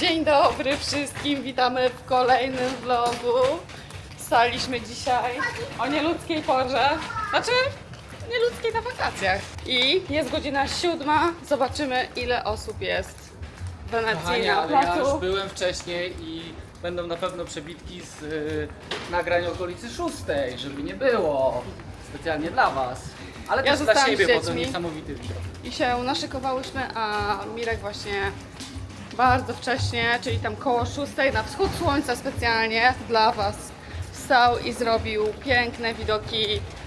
Dzień dobry wszystkim, witamy w kolejnym vlogu. Staliśmy dzisiaj o nieludzkiej porze, znaczy nieludzkiej na wakacjach. I jest godzina siódma, zobaczymy ile osób jest w Wenecji Kochanie, na ale ja już placu. byłem wcześniej i będą na pewno przebitki z y, nagrań okolicy szóstej, żeby nie było. Specjalnie dla was. Ale Ja też dla zostałam z siebie, bo to dziećmi. niesamowity widok. I się naszykowałyśmy, a Mirek właśnie bardzo wcześnie, czyli tam koło szóstej na wschód słońca specjalnie dla Was wstał i zrobił piękne widoki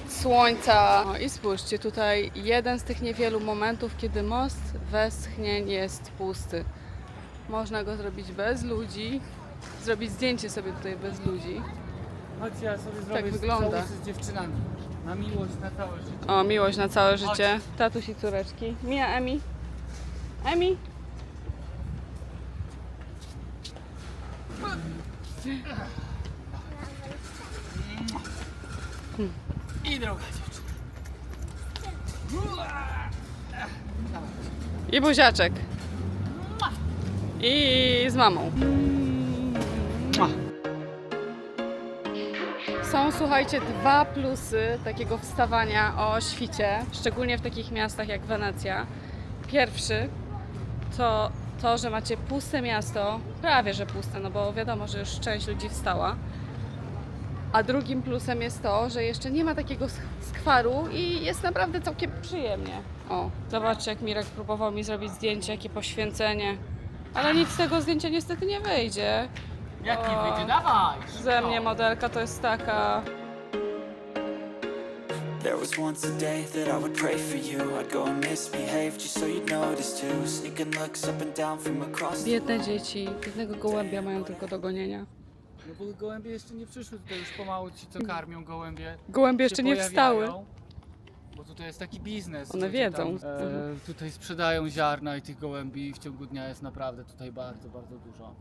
słońca. No i spójrzcie, tutaj jeden z tych niewielu momentów, kiedy most Westchnień jest pusty. Można go zrobić bez ludzi, zrobić zdjęcie sobie tutaj bez ludzi. Chodź, ja sobie Tak zrobię wygląda. z dziewczynami. Na miłość, na całe życie. O, miłość na całe życie. Tatuś i córeczki. Mia, Emi. Emi. I droga. I buziaczek. I z mamą. Są, słuchajcie, dwa plusy takiego wstawania o świcie, szczególnie w takich miastach jak Wenecja. Pierwszy to to, że macie puste miasto, prawie że puste, no bo wiadomo, że już część ludzi wstała. A drugim plusem jest to, że jeszcze nie ma takiego sk- skwaru i jest naprawdę całkiem przyjemnie. O, zobaczcie jak Mirek próbował mi zrobić zdjęcie, jakie poświęcenie. Ale nic z tego zdjęcia niestety nie wyjdzie. Jak nie O. wyjdzie, dawaj! Ze mnie modelka to jest taka... There was once a day that I would pray for you. I'd go and misbehave just so you'd notice too. Sneaking looks up and down from across the Biedne dzieci, biednego gołębia mają tylko do gonienia. No bo gołębie jeszcze nie przyszły tutaj już pomału ci co karmią gołębie. Gołębie się jeszcze nie pojawiają, wstały. Bo tutaj jest taki biznes. One wiedzą. Tam, e, tutaj sprzedają ziarna i tych gołębi w ciągu dnia jest naprawdę tutaj bardzo, bardzo dużo.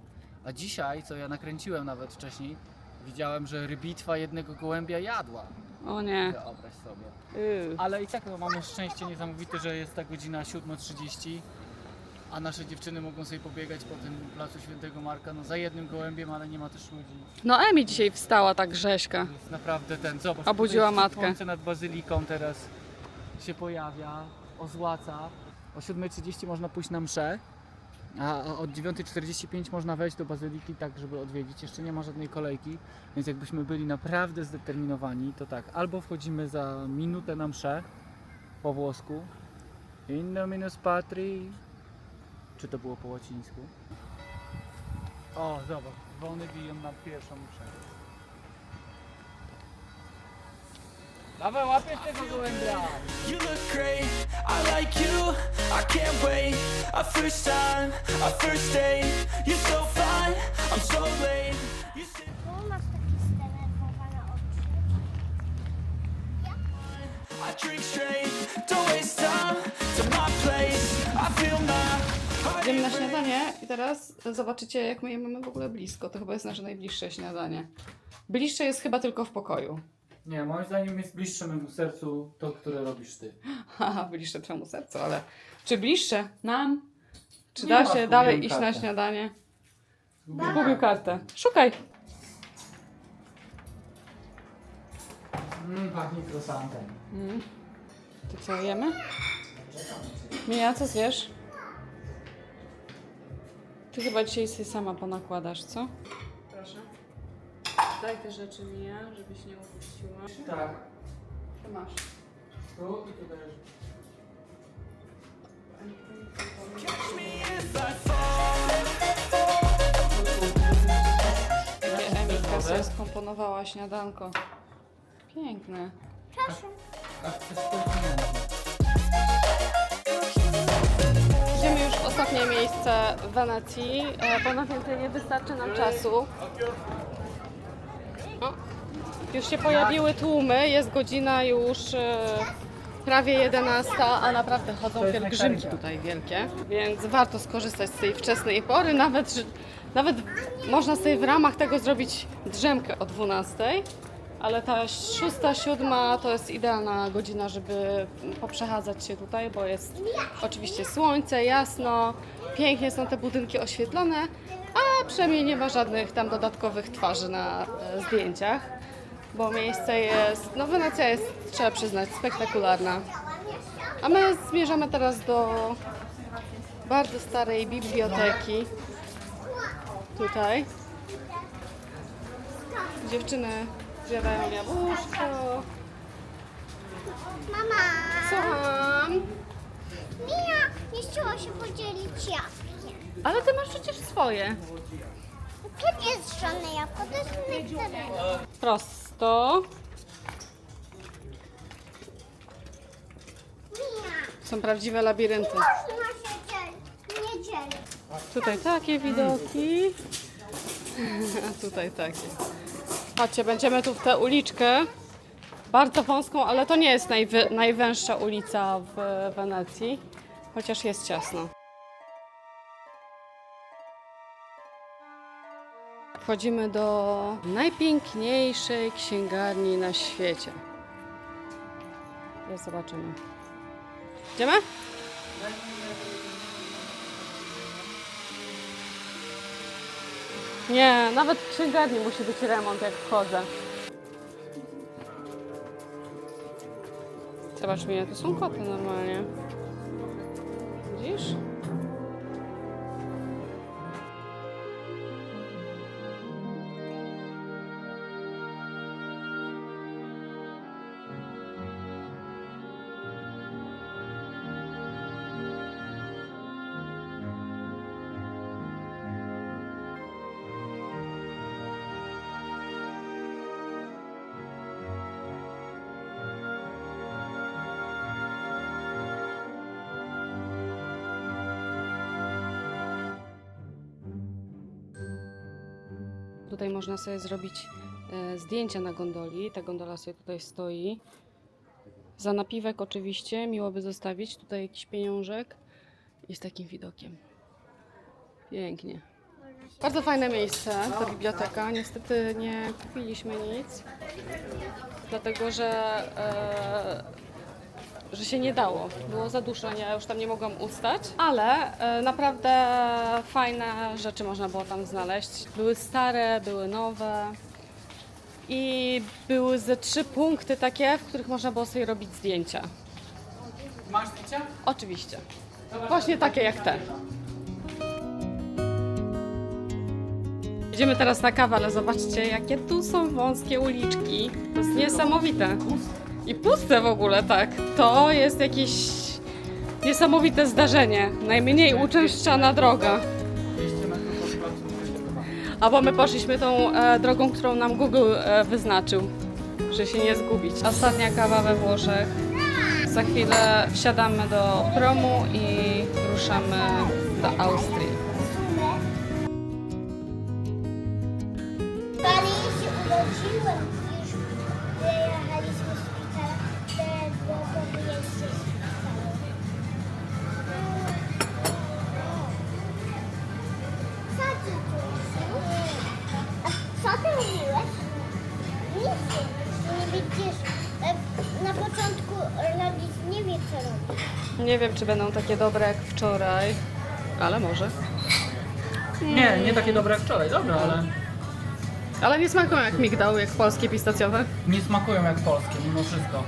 A dzisiaj, co ja nakręciłem nawet wcześniej, widziałem, że rybitwa jednego gołębia jadła. O nie. Wyobraź sobie. Yy. Ale i tak no, mamy szczęście niesamowite, że jest ta godzina 7.30, a nasze dziewczyny mogą sobie pobiegać po tym placu Świętego Marka no, za jednym gołębiem, ale nie ma też ludzi. No Emi dzisiaj wstała tak rzeźka. To jest naprawdę ten, zobacz. Obudziła tutaj matkę. Słońce nad bazyliką teraz się pojawia, ozłaca. O 7.30 można pójść na mszę, a od 9.45 można wejść do bazyliki tak, żeby odwiedzić. Jeszcze nie ma żadnej kolejki, więc jakbyśmy byli naprawdę zdeterminowani, to tak, albo wchodzimy za minutę na mszę po włosku. In dominus patri. Czy to było po łacińsku? O, zobacz, dzwony biją na pierwszą mszę. Dawaj, łapiesz tego gołębia! You look great, I like you, I can't wait. A first time, a first date. You're so fine, I'm so late. You sit Czemu masz takie zdenerwowane oczy? I drink straight, don't waste time to my place. I feel my heart Idziemy na śniadanie i teraz zobaczycie jak my je mamy w ogóle blisko. To chyba jest nasze najbliższe śniadanie. Bliższe jest chyba tylko w pokoju. Nie, moim zdaniem jest bliższe memu sercu to, które robisz ty. Haha, bliższe twemu sercu, ale czy bliższe nam? Czy Nie da ma, się dalej iść na kartę. śniadanie? Zgubił kartę. Szukaj. Mmm, pachnie croissantem. Mm. To co, jemy? Mija, co zjesz? Ty chyba dzisiaj sobie sama ponakładasz, co? Proszę. Daj te rzeczy Mija, żebyś nie upuściła. Tak. Co masz? Tu i tu fall. Emilka sobie skomponowała śniadanko. Piękne. Spojrzeć? Idziemy już w ostatnie miejsce w Wenecji, bo na więcej nie wystarczy nam czasu. Już się pojawiły tłumy, jest godzina już e, prawie 11, a naprawdę chodzą pielgrzymki tutaj wielkie, więc warto skorzystać z tej wczesnej pory, nawet, że- nawet można sobie w ramach tego zrobić drzemkę o 12. Ale ta szósta, siódma to jest idealna godzina, żeby poprzechadzać się tutaj, bo jest oczywiście słońce, jasno, pięknie są te budynki oświetlone, a przynajmniej nie ma żadnych tam dodatkowych twarzy na e, zdjęciach, bo miejsce jest, no Wenecja jest, trzeba przyznać, spektakularna. A my zmierzamy teraz do bardzo starej biblioteki. Tutaj. Dziewczyny zjadają jabłuszko. Mama! Słucham. Mia nie chciała się podzielić jabłkiem. Ale ty masz przecież swoje. To nie jest żadne jabłko, to jest nektaryn. Prosto. Są prawdziwe labirynty. można się dzielić, nie dzielić. Tutaj takie widoki. A tutaj takie. Chodźcie, będziemy tu w tę uliczkę. Bardzo wąską, ale to nie jest najwy, najwęższa ulica w Wenecji. Chociaż jest ciasno. Wchodzimy do najpiękniejszej księgarni na świecie. Teraz zobaczymy. Idziemy? Nie, nawet w księgarni musi być remont, jak wchodzę. Zobacz mnie, to są koty normalnie. Widzisz? Tutaj można sobie zrobić e, zdjęcia na gondoli. Ta gondola sobie tutaj stoi. Za napiwek oczywiście, miło by zostawić tutaj jakiś pieniążek i z takim widokiem. Pięknie. Bardzo fajne miejsce, ta biblioteka. Niestety nie kupiliśmy nic, dlatego że, e, że się nie dało. Było za dużo, ja już tam nie mogłam ustać, ale e, naprawdę fajne rzeczy można było tam znaleźć. Były stare, były nowe i były ze trzy punkty takie, w których można było sobie robić zdjęcia. Masz zdjęcia? Oczywiście. Właśnie takie jak te. Idziemy teraz na kawę, ale zobaczcie, jakie tu są wąskie uliczki. To jest niesamowite. I puste w ogóle, tak. To jest jakieś niesamowite zdarzenie. Najmniej uczęszczana droga. 200 metrów od placu Krzyżowa. Albo my poszliśmy tą e, drogą, którą nam Google e, wyznaczył, że się nie zgubić. Ostatnia kawa we Włoszech. Za chwilę wsiadamy do promu i ruszamy do Austrii. Paryżu się urodziłem wiem, czy będą takie dobre jak wczoraj, ale może. Nie, nie takie dobre jak wczoraj, dobra, ale Ale nie smakują jak migdały, jak polskie pistacjowe. nie smakują jak polskie mimo wszystko.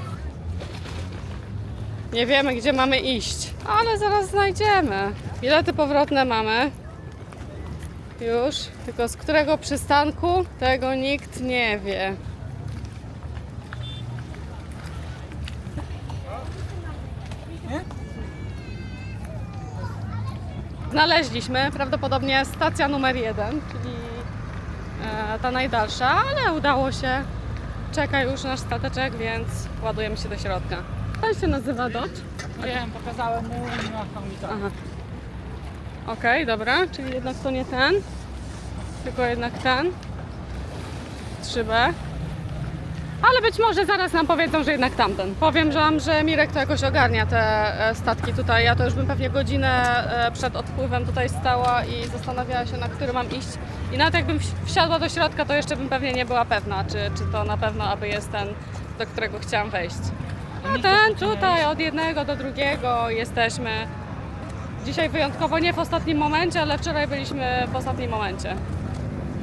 Nie wiemy, gdzie mamy iść, ale zaraz znajdziemy. Bilety powrotne mamy. Już, tylko z którego przystanku, tego nikt nie wie. Znaleźliśmy prawdopodobnie stacja numer jeden, czyli e, ta najdalsza, ale udało się. Czeka już nasz stateczek, więc ładujemy się do środka. Ten się nazywa Dodge. Wiem, pokazałem mu tak. Aha. Okej, dobra, czyli jednak to nie ten, tylko jednak ten. 3B. Ale być może zaraz nam powiedzą, że jednak tamten. Powiem wam, że Mirek to jakoś ogarnia te e, statki tutaj. Ja to już bym pewnie godzinę e, przed odpływem tutaj stała i zastanawiała się, na który mam iść. I nawet jakbym wsi- wsiadła do środka, to jeszcze bym pewnie nie była pewna, czy, czy to na pewno aby jest ten, do którego chciałam wejść. A ten tutaj od jednego do drugiego jesteśmy. Dzisiaj wyjątkowo nie w ostatnim momencie, ale wczoraj byliśmy w ostatnim momencie.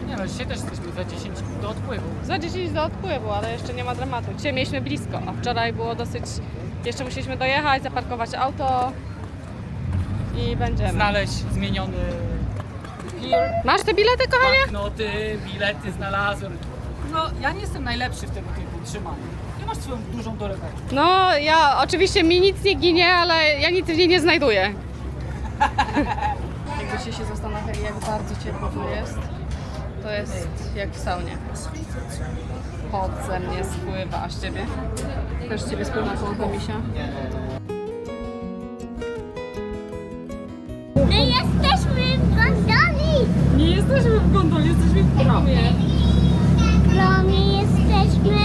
Nie no, dzisiaj też jesteśmy za 10 do odpływu. Za 10 do odpływu, ale jeszcze nie ma dramatu. Dzisiaj mieliśmy blisko, a wczoraj było dosyć. Jeszcze musieliśmy dojechać, zaparkować auto i będziemy. Znaleźć zmieniony pier, Masz te bilety, kochanie? banknoty, bilety znalazłem. No, ja nie jestem najlepszy w tego typu trzymaniu. Nie masz swoją dużą torebeczkę. No, ja oczywiście mi nic nie ginie, ale ja nic w niej nie znajduję. Jakbyście się zastanawiali, jak bardzo ciepło tu jest, to jest jak w saunie. Pot ze mnie spływa, a z ciebie? Też z ciebie spływa koło misia? My jesteśmy w gondoli! Nie jesteśmy w gondoli, jesteśmy w promie. W promie jesteśmy.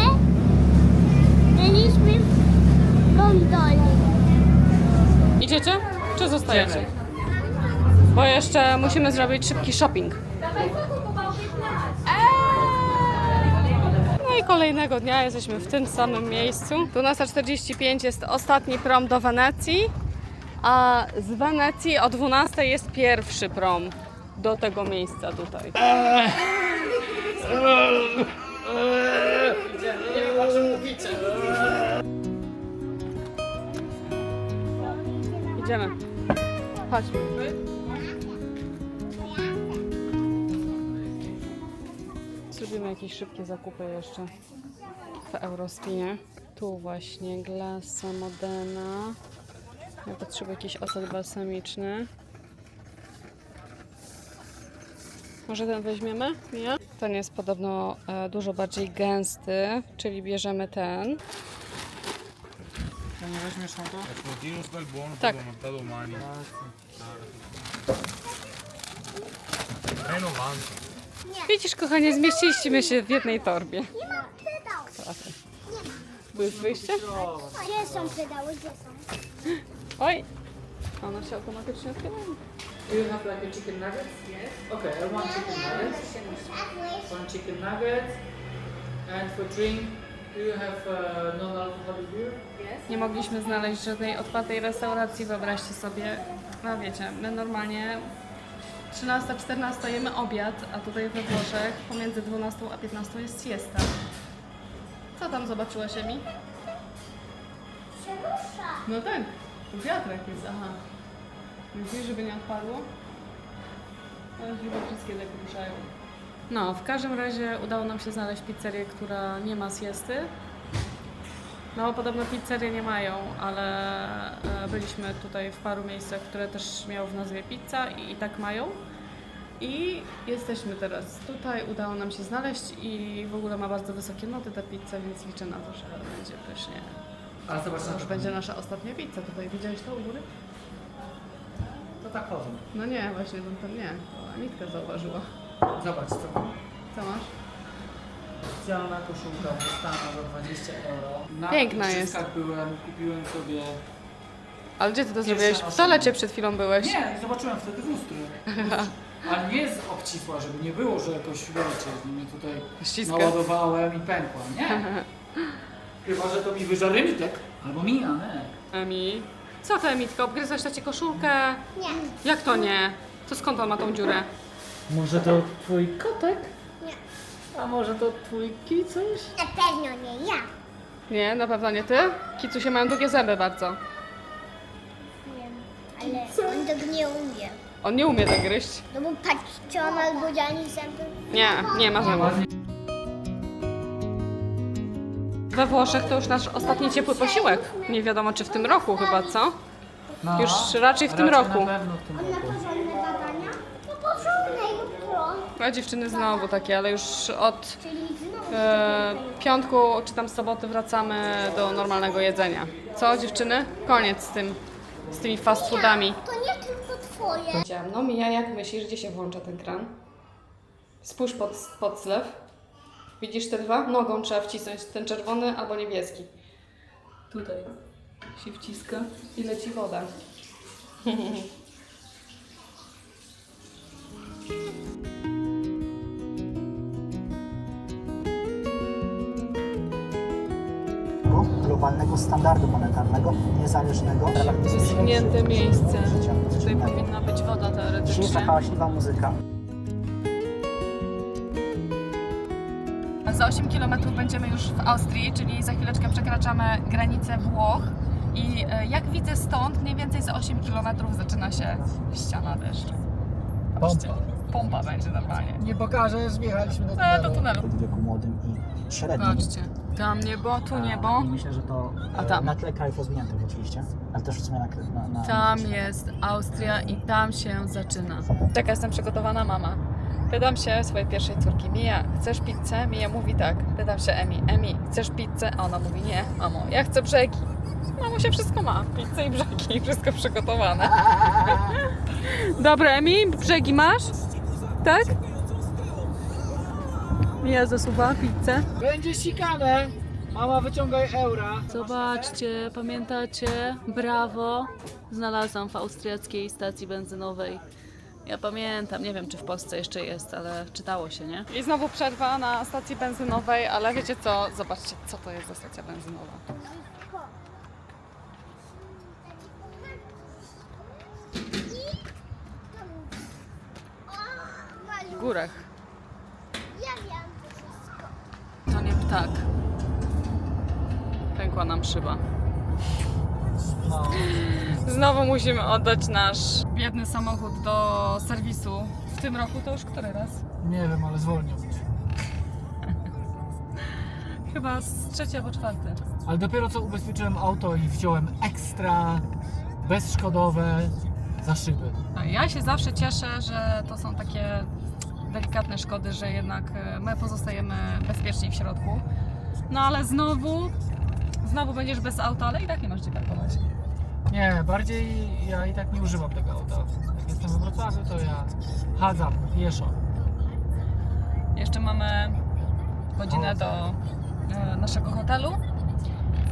Byliśmy w gondoli. Idziecie? Czy zostajecie? Bo jeszcze musimy zrobić szybki shopping. Kolejnego dnia jesteśmy w tym samym miejscu. 12.45 jest ostatni prom do Wenecji, a z Wenecji o 12.00 jest pierwszy prom do tego miejsca tutaj. Idziemy. Chodźmy. Zrobimy jakieś szybkie zakupy jeszcze w Eurospinie. Tu właśnie glasa Modena. Ja potrzebuję jakiś ocet balsamiczny. Może ten weźmiemy? Nie? Ten jest podobno e, dużo bardziej gęsty, czyli bierzemy ten. To nie weźmiesz na to? Motivo sta Widzisz, kochanie, zmieściliśmy się w jednej torbie. Nie mam pedałów. Tu jest wyjście? Gdzie są pedały? Gdzie są? Oj! One się automatycznie otwierają. Do you have like a chicken nuggets? Yes. Okay, I want chicken nuggets. One chicken nuggets. And for drink, do you have uh, non-alcoholic beer? Nie mogliśmy znaleźć żadnej otwartej restauracji, wyobraźcie sobie. No wiecie, my normalnie 13-14 jemy obiad, a tutaj we Włoszech pomiędzy 12 a 15 jest siesta. Co tam zobaczyłaś, Emi? Przemusza. No tak, tu wiatrak jest, aha. Myślisz, żeby nie odpadło? Ale chyba wszystkie tak ruszają. No, w każdym razie udało nam się znaleźć pizzerię, która nie ma siesty. No, podobno pizzerie nie mają, ale e, byliśmy tutaj w paru miejscach, które też miały w nazwie pizza i, i tak mają. I jesteśmy teraz tutaj, udało nam się znaleźć i w ogóle ma bardzo wysokie noty ta pizza, więc liczę na to, że będzie pysznie. Ale zobacz, To już będzie nasza ostatnia pizza tutaj. Widziałeś to u góry? to tak chodzą. No nie, właśnie tam nie. To Anitka zauważyła. Zobacz, co Co masz? Specjalna koszulka dostana za 20 euro. Na Piękna igrzyskach byłem, kupiłem sobie... Ale gdzie ty to zrobiłeś? W toalecie przed chwilą byłeś. Nie, zobaczyłem wtedy w lustru. Ale nie jest obcisła, żeby nie było, że jakoś wiecie, mnie tutaj Ściska. naładowałem i pękła. Nie. Chyba, że to mi wyżar Emitek. Albo mi, a nie. Emi. Co to Emitka? Obgryzłaś tacie koszulkę? Nie. Jak to nie? To skąd on ma tą dziurę? Może to twój kotek? Nie. A może to twój kicuś? Na pewno nie ja. Nie, na pewno nie ty? Kicusie mają długie zęby bardzo. Wiem. Ale on tego nie umie. On nie umie tak gryźć. No bo patrz, czy on albo ani zęby. Nie, nie ma zębów. We Włoszech to już nasz ostatni ciepły posiłek. Nie wiadomo czy w tym roku chyba, co? No, Już raczej w tym roku. Na pewno w tym roku. porządne badania? No porządne jutro. A dziewczyny znowu takie, ale już od e, piątku czy tam soboty wracamy do normalnego jedzenia. Co dziewczyny? Koniec z tym, z tymi fast foodami. To nie tylko twoje. No Mija, jak myślisz, gdzie się włącza ten kran? Spójrz pod, pod zlew. Widzisz te dwa? Nogą trzeba wcisnąć ten czerwony albo niebieski. Tutaj się wciska i leci woda. globalnego standardu monetarnego, niezależnego w ramach Wyschnięte miejsce. życia Tutaj powinna być woda teoretycznie. hałaśliwa muzyka Za 8 km będziemy już w Austrii, czyli za chwileczkę przekraczamy granicę Włoch. I e, jak widzę stąd, mniej więcej za 8 km zaczyna się ściana deszczu. Patrzcie, Pompa będzie normalnie. Nie pokażesz, wjechaliśmy do E, do tunelu. w wieku młodym i średnim. Patrzcie, tam niebo, tu A, niebo. I myślę, że to A e, tam? na tle krajów rozwiniętych oczywiście, ale też w sumie na, na, na Tam na- jest Austria i tam się zaczyna. Czeka, jestem przygotowana mama. Pytam się swojej pierwszej córki, Mija, chcesz pizzę? Mija mówi tak. Pytam się Emi, Emi, chcesz pizzę? A ona mówi nie, mamo, ja chcę brzegi. Mamo się wszystko ma, pizzę i brzegi, wszystko przygotowane. Dobra, Emi, brzegi masz? Tak? Mija zasuwa pizzę. Będzie sikane! Mama wyciągaj eura. Zobaczcie, pamiętacie? Brawo! Znalazłam w austriackiej stacji benzynowej. Ja pamiętam, nie wiem czy w Polsce jeszcze jest, ale czytało się, nie? I znowu przerwa na stacji benzynowej, ale wiecie co? Zobaczcie, co to jest za stacja benzynowa. W górach. Ja wiem to wszystko. Ptak. Pękła nam szyba. No. Znowu musimy oddać nasz biedny samochód do serwisu. W tym roku to już który raz? Nie wiem, ale zwolnił mnie. Chyba z trzeci albo czwarty. Ale dopiero co ubezpieczyłem auto i wziąłem ekstra, bezszkodowe za szyby. A Ja się zawsze cieszę, że to są takie delikatne szkody, że jednak e, my pozostajemy bezpieczni w środku. No ale znowu, znowu będziesz bez auta, ale i tak nie masz gdzie parkować. Nie, bardziej ja i tak nie używam tego auta. Jak jestem we Wrocławiu, to ja chadzam pieszo. Jeszcze mamy godzinę do e, naszego hotelu.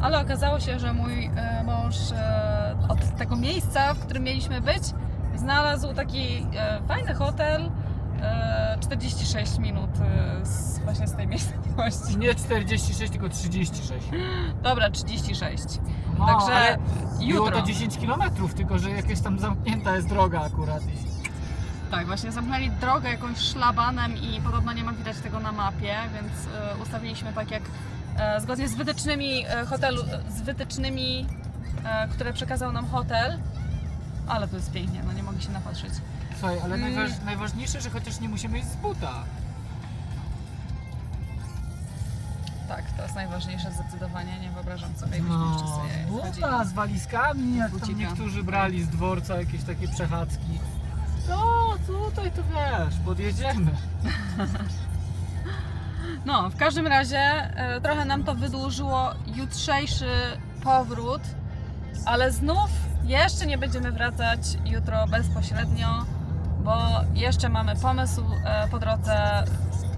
Ale okazało się, że mój e, mąż e, od tego miejsca, w którym mieliśmy być, znalazł taki e, fajny hotel. E, 46 minut e, z, właśnie z tej miejscowości. Nie 46, tylko 36. Dobra, 36. No, Także ale Było jutro. to 10 km, tylko że jakaś tam zamknięta jest droga akurat. Tak, właśnie zamknęli drogę jakąś szlabanem i podobno nie ma widać tego na mapie, więc e, ustawiliśmy tak jak e, zgodnie z wytycznymi e, hotelu, z wytycznymi, e, które przekazał nam hotel. Ale to jest pięknie, no nie mogę się napatrzeć. Słuchaj, ale Mm. najważ, najważniejsze, że chociaż nie musimy iść z buta. Tak, to jest najważniejsze zdecydowanie. Nie wyobrażam sobie, jakbyśmy No, sobie z chodzili. buta, z walizkami, jak tam Bucika. niektórzy brali z dworca jakieś takie przechadzki. No, tutaj to wiesz, podjedziemy. No, w każdym razie e, trochę nam to wydłużyło jutrzejszy powrót, ale znów jeszcze nie będziemy wracać jutro bezpośrednio, bo jeszcze mamy pomysł e, po drodze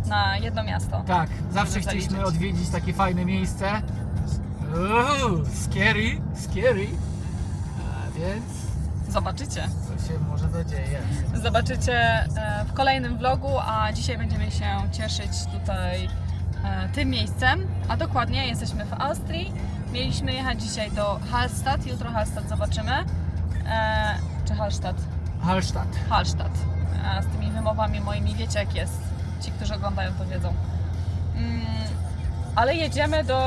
na jedno miasto. Tak, zawsze chcieliśmy zaliczyć. odwiedzić takie fajne miejsce. Uuu, scary, scary. A więc Zobaczycie. to się może zadzieje. Zobaczycie e, w kolejnym vlogu, a dzisiaj będziemy się cieszyć tutaj e, tym miejscem, a dokładnie jesteśmy w Austrii. Mieliśmy jechać dzisiaj do Hallstatt, jutro Hallstatt zobaczymy. E, czy Hallstatt? Hallstatt. Hallstatt. E, z tymi wymowami moimi wiecie jak jest. Ci, którzy oglądają to wiedzą. Mm, ale jedziemy do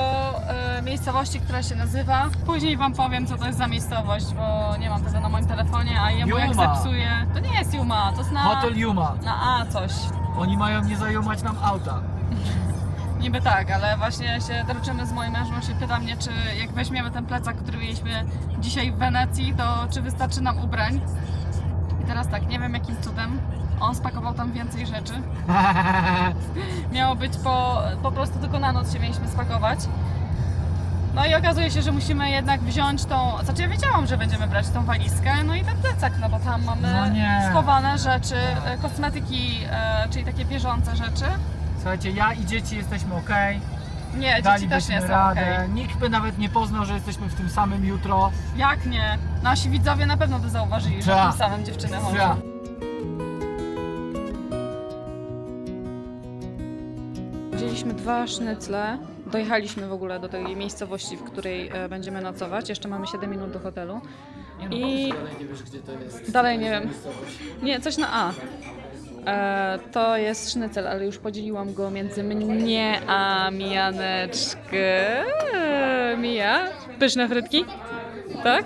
e, miejscowości, która się nazywa. Później Wam powiem, co to jest za miejscowość, bo nie mam tego na moim telefonie, a jemu jak Juma. zepsuje. To nie jest Juma, to jest na, Hotel Yuma. na A coś. Oni mają nie zajumać nam auta. Niby tak, ale właśnie się droczymy z moim mężem, on się pyta mnie, czy jak weźmiemy ten plecak, który mieliśmy dzisiaj w Wenecji, to czy wystarczy nam ubrań. Teraz tak, nie wiem jakim cudem, on spakował tam więcej rzeczy. Miało być po, po prostu tylko na noc się mieliśmy spakować. No i okazuje się, że musimy jednak wziąć tą, znaczy ja wiedziałam, że będziemy brać tą walizkę, no i ten plecak, no bo tam mamy No nie. schowane rzeczy, e, kosmetyki, e, czyli takie bieżące rzeczy. Słuchajcie, ja i dzieci jesteśmy ok. Nie, dzieci też nie są radę. okej. Nikt by nawet nie poznał, że jesteśmy w tym samym jutro. Jak nie? Nasi widzowie na pewno by zauważyli, że Tak. tym samym dziewczyny chodzą. Ja. Wzięliśmy dwa sznycle. Dojechaliśmy w ogóle do tej miejscowości, w której e, będziemy nocować. Jeszcze mamy 7 minut do hotelu. Nie no, I- I... dalej nie wiesz, gdzie to jest. Dalej nie wiem. Nie, coś na A. E, to jest sznycel, ale już podzieliłam go między mnie a Mijaneczkę. Mija, pyszne frytki? Tak?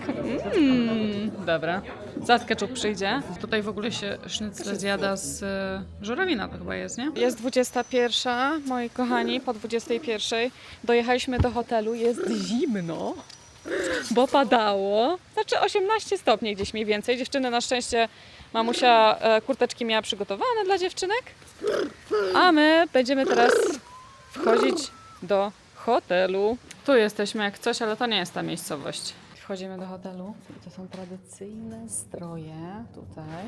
Mm, dobra. Zaraz przyjdzie. Tutaj w ogóle się sznycle zjada z e, żurawina to chyba jest, nie? Jest 21, moi kochani, po 21 dojechaliśmy do hotelu, jest zimno bo padało. Znaczy 18 stopni gdzieś mniej więcej. Dziewczyny na szczęście mamusia e, kurteczki miała przygotowane dla dziewczynek. A my będziemy teraz wchodzić do hotelu. Tu jesteśmy jak coś, ale to nie jest ta miejscowość. Wchodzimy do hotelu to są tradycyjne stroje tutaj.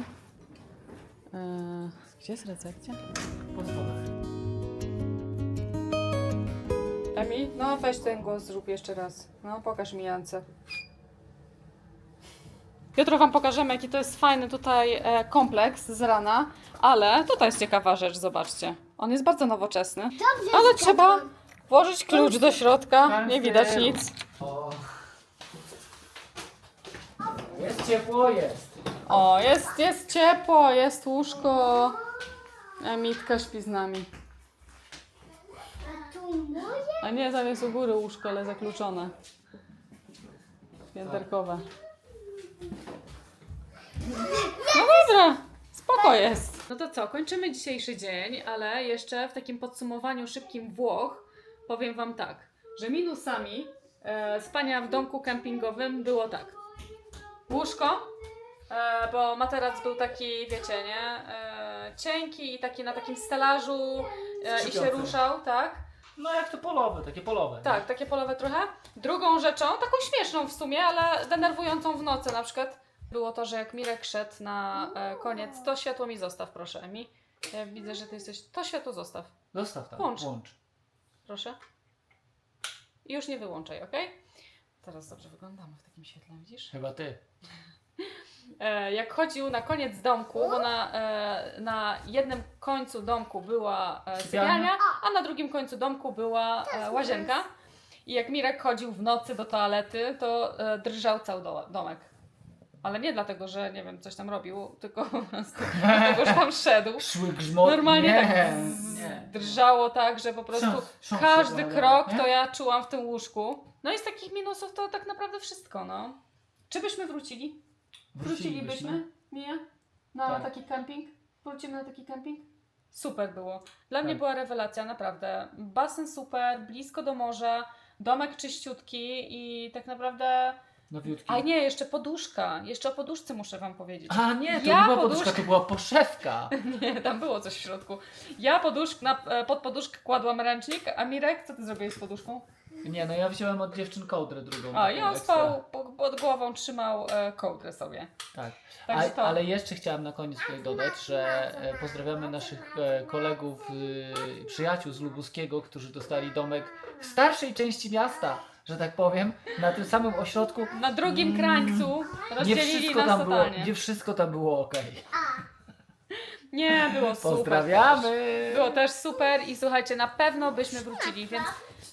E, Gdzie jest recepcja? Po schodach. Emi, no weź ten głos, zrób jeszcze raz. No, pokaż mi Jance. Jutro Wam pokażemy, jaki to jest fajny tutaj e, kompleks z rana, ale tutaj jest ciekawa rzecz, zobaczcie. On jest bardzo nowoczesny, Dobrze, ale zgadłam. trzeba włożyć klucz do środka, nie widać nic. O. Jest ciepło, jest. O, jest, jest ciepło, jest łóżko. Emitka śpi z nami. A tu moje? A nie, tam jest u góry łóżko, ale zakluczone. Pięterkowe. No dobra, spoko jest. No to co, kończymy dzisiejszy dzień, ale jeszcze w takim podsumowaniu szybkim Włoch powiem Wam tak, że minusami e, spania w domku kempingowym było tak. Łóżko, e, bo materac był taki, wiecie, nie, e, cienki i taki na takim stelażu e, i się Skrzypiący. ruszał, tak? No jak to polowe, takie polowe. Tak, takie polowe trochę. Drugą rzeczą, taką śmieszną w sumie, ale denerwującą w nocy na przykład, było to, że jak Mirek szedł na e, koniec, to światło mi zostaw, proszę, Emi. Ja widzę, że ty jesteś. To światło zostaw, Zostaw tam, Włącz. włącz. proszę. I już nie wyłączaj, ok? Teraz dobrze wyglądamy w takim świetle, widzisz? Chyba ty. E, jak chodził na koniec domku, bo na, e, na jednym końcu domku była e, Sypialnia? sypialnia, a na drugim końcu domku była e, łazienka. I jak Mirek chodził w nocy do toalety, to e, drżał cały do, domek. Ale nie dlatego, że nie wiem, coś tam robił, tylko dlatego, że tam szedł. Szły grzmot. Normalnie nie, tak nie. drżało tak, że po prostu każdy krok nie? to ja czułam w tym łóżku. No i z takich minusów to tak naprawdę wszystko, no. Czy byśmy wrócili? Wrócilibyśmy, Mija? Na Tak. taki camping? Wrócimy na taki camping? Super było. Dla mnie Tak. była rewelacja, naprawdę. Basen super, blisko do morza, domek czyściutki i tak naprawdę... Nowiutki. A nie, jeszcze poduszka. Jeszcze o poduszce muszę Wam powiedzieć. A nie, to Ja nie była poduszka- poduszka, to była poszewka. Nie, tam było coś w środku. Ja poduszk, na, e, pod poduszkę kładłam ręcznik, a Mirek, co Ty zrobiłeś z poduszką? Nie, no ja wziąłem od dziewczyn kołdrę drugą. A, i on spał, po- pod głową trzymał e, kołdrę sobie. Tak. A, to... ale jeszcze chciałam na koniec tutaj dodać, że e, pozdrawiamy naszych e, kolegów, przyjaciół z Lubuskiego, którzy dostali domek w starszej części miasta, że tak powiem, na tym samym ośrodku. Na drugim Mm, krańcu Nie rozdzielili wszystko, nas tam było, totalnie. nie wszystko tam było ok. Nie, było super. Pozdrawiamy! Było też super i słuchajcie, na pewno byśmy wrócili, więc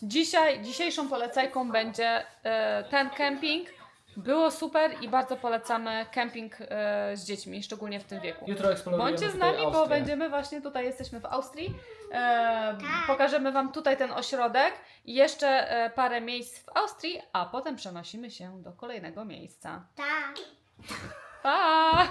dzisiaj, dzisiejszą polecajką będzie e, ten kemping. Było super i bardzo polecamy kemping e, z dziećmi, szczególnie w tym wieku. Jutro eksplorujemy Bądźcie z tutaj nami, bo Austrię. będziemy właśnie tutaj, jesteśmy w Austrii. E, pokażemy Wam tutaj ten ośrodek i jeszcze e, parę miejsc w Austrii, a potem przenosimy się do kolejnego miejsca. Tak. Pa!